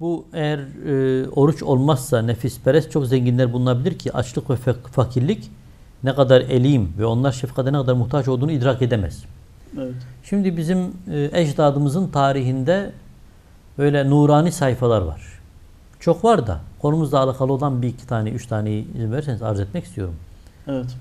Bu eğer e, oruç olmazsa nefisperest çok zenginler bulunabilir ki açlık ve fak- fakirlik ne kadar elim ve onlar şefkate ne kadar muhtaç olduğunu idrak edemez. Evet. Şimdi bizim e, ecdadımızın tarihinde böyle nurani sayfalar var. Çok var da konumuzla alakalı olan bir iki tane, üç tane izin verirseniz arz etmek istiyorum. Evet.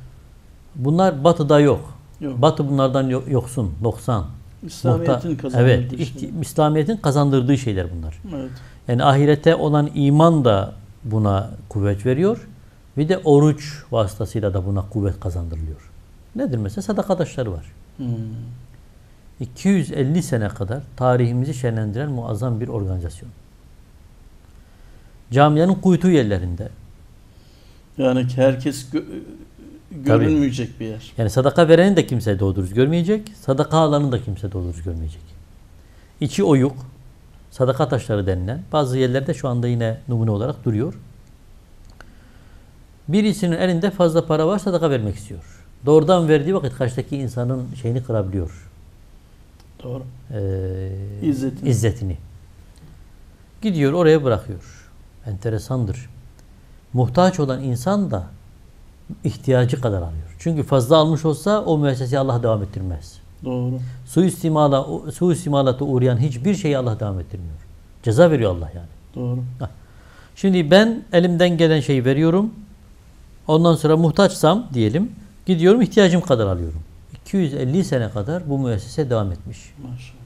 Bunlar batıda yok. Yok. Batı bunlardan yo- yoksun, 90. İslamiyet'in kazandırdığı Evet, şey. İslamiyet'in kazandırdığı şeyler bunlar. Evet. Yani ahirete olan iman da buna kuvvet veriyor. Bir de oruç vasıtasıyla da buna kuvvet kazandırılıyor. Nedir mesela? Sadaka taşları var. Hmm. 250 sene kadar tarihimizi şenlendiren muazzam bir organizasyon. Camianın kuytu yerlerinde. Yani herkes gö- görünmeyecek bir yer. Yani sadaka vereni de kimse doğru dürüst görmeyecek. Sadaka alanı da kimse doğru dürüst görmeyecek. İçi oyuk. Sadaka taşları denilen bazı yerlerde şu anda yine numune olarak duruyor. Birisinin elinde fazla para var sadaka vermek istiyor. Doğrudan verdiği vakit karşıdaki insanın şeyini kırabiliyor. Doğru. Ee, İzzetini. izzetini. Gidiyor oraya bırakıyor. Enteresandır. Muhtaç olan insan da ihtiyacı kadar alıyor. Çünkü fazla almış olsa o müesseseye Allah devam ettirmez. Doğru. Suistimala, suistimalata uğrayan hiçbir şeyi Allah devam ettirmiyor. Ceza veriyor Allah yani. Doğru. Şimdi ben elimden gelen şeyi veriyorum. Ondan sonra muhtaçsam diyelim gidiyorum ihtiyacım kadar alıyorum. 250 sene kadar bu müessese devam etmiş. Maşallah.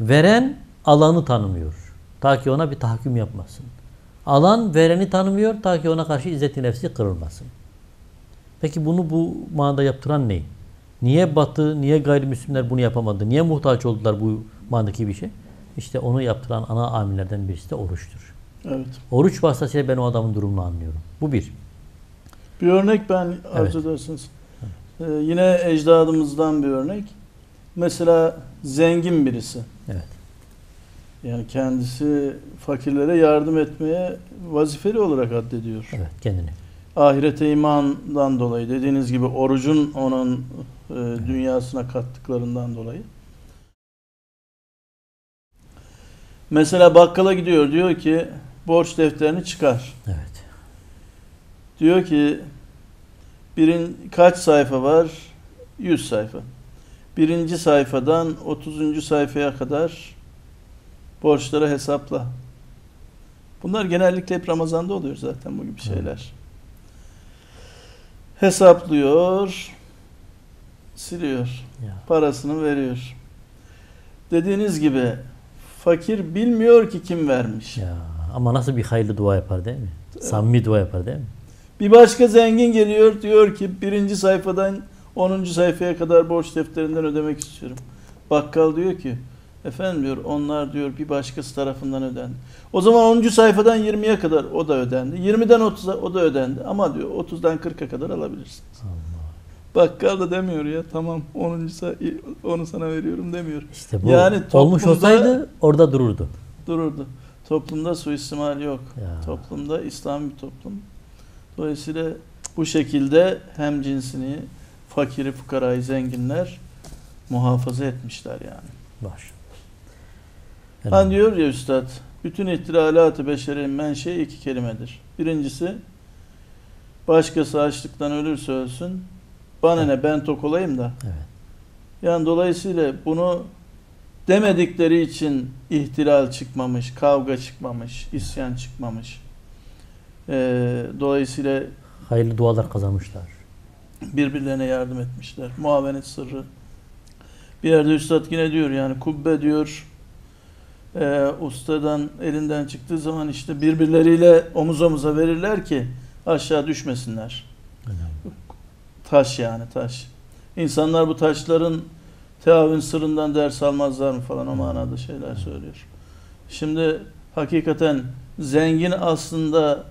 Veren alanı tanımıyor. Ta ki ona bir tahakküm yapmasın. Alan vereni tanımıyor ta ki ona karşı izzeti nefsi kırılmasın. Peki bunu bu manada yaptıran ne? Niye Batı, niye gayrimüslimler bunu yapamadı? Niye muhtaç oldular bu manadaki bir şey? İşte onu yaptıran ana amillerden birisi de oruçtur. Evet. Oruç vasıtasıyla ben o adamın durumunu anlıyorum. Bu bir. Bir örnek ben arzu Evet. edersiniz. Ee, yine ecdadımızdan bir örnek. Mesela zengin birisi. Evet. Yani kendisi fakirlere yardım etmeye vazifeli olarak addediyor. Evet kendini. Ahirete imandan dolayı dediğiniz gibi orucun onun e, dünyasına kattıklarından dolayı. Mesela bakkala gidiyor diyor ki borç defterini çıkar. Evet. Diyor ki birin kaç sayfa var? 100 sayfa. Birinci sayfadan 30. sayfaya kadar borçları hesapla. Bunlar genellikle hep Ramazan'da oluyor zaten bu gibi şeyler. Hesaplıyor, siliyor, Ya. parasını veriyor. Dediğiniz gibi fakir bilmiyor ki kim vermiş. ya. Ama nasıl bir hayırlı dua yapar değil mi? Samimi dua yapar değil mi? Bir başka zengin geliyor diyor ki birinci sayfadan 10. sayfaya kadar borç defterinden ödemek istiyorum. Bakkal diyor ki efendim diyor onlar diyor bir başkası tarafından ödendi. O zaman 10. sayfadan 20'ye kadar o da ödendi. 20'den 30'a o da ödendi. Ama diyor 30'dan 40'a kadar alabilirsiniz. Allah. Bakkal da demiyor ya tamam 10. say- onu sana veriyorum demiyor. İşte bu Yani olmuş olsaydı orada dururdu. Dururdu. Toplumda suistimal yok. Ya. Toplumda İslam bir toplum. Dolayısıyla bu şekilde hem cinsini fakiri, fukarayı, zenginler muhafaza etmişler yani. Baş. Hani diyor ya üstad, bütün ihtilalat-ı beşerin menşei iki kelimedir. Birincisi, başkası açlıktan ölürse ölsün, bana ne ben tok olayım da. Evet. Yani dolayısıyla bunu demedikleri için ihtilal çıkmamış, kavga çıkmamış, isyan çıkmamış. Ee, dolayısıyla Hayırlı dualar kazanmışlar. birbirlerine yardım etmişler. Muavenet sırrı. Bir yerde Üstad yine diyor yani kubbe diyor e, ustadan elinden çıktığı zaman işte birbirleriyle omuz omuza verirler ki aşağı düşmesinler. Önemli. Taş yani taş. İnsanlar bu taşların teavün sırrından ders almazlar mı falan o manada şeyler söylüyor. Şimdi hakikaten zengin aslında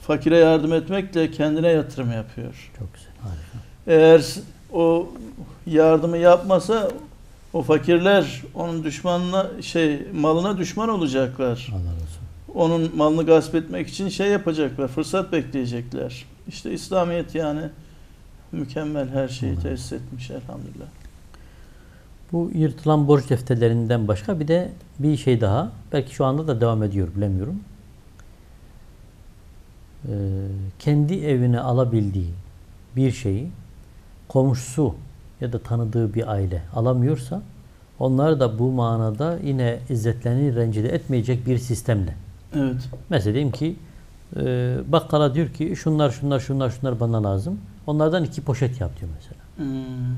fakire yardım etmekle kendine yatırım yapıyor. Çok güzel. Harika. Eğer o yardımı yapmasa o fakirler onun düşmanına şey malına düşman olacaklar. Allah razı. Onun malını gasp etmek için şey yapacaklar, fırsat bekleyecekler. İşte İslamiyet yani mükemmel her şeyi Allah. tesis etmiş elhamdülillah. Bu yırtılan borç defterlerinden başka bir de bir şey daha. Belki şu anda da devam ediyor bilemiyorum. Ee, kendi evine alabildiği bir şeyi komşusu ya da tanıdığı bir aile alamıyorsa onlar da bu manada yine izzetlerini rencide etmeyecek bir sistemle. Evet. Mesela diyelim ki e, bakkala diyor ki şunlar şunlar şunlar şunlar bana lazım. Onlardan iki poşet yap diyor mesela. Hmm.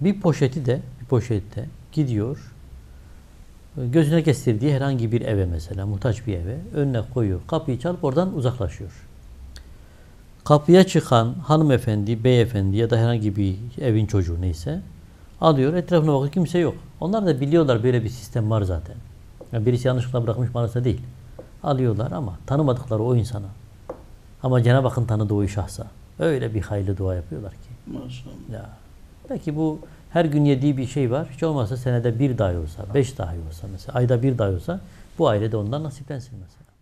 Bir poşeti de bir poşette gidiyor e, gözüne kestirdiği herhangi bir eve mesela muhtaç bir eve önüne koyuyor. Kapıyı çalıp oradan uzaklaşıyor. Kapıya çıkan hanımefendi, beyefendi ya da herhangi bir evin çocuğu neyse alıyor etrafına bakıyor kimse yok. Onlar da biliyorlar böyle bir sistem var zaten. Yani birisi yanlışlıkla bırakmış maalesef değil. Alıyorlar ama tanımadıkları o insana. Ama Cenab-ı Hakk'ın tanıdığı o şahsa. Öyle bir hayırlı dua yapıyorlar ki. Maşallah. Ya. Belki bu her gün yediği bir şey var. Hiç olmazsa senede bir dahi olsa, beş dahi olsa mesela, ayda bir dahi olsa bu aile de ondan nasiplensin mesela.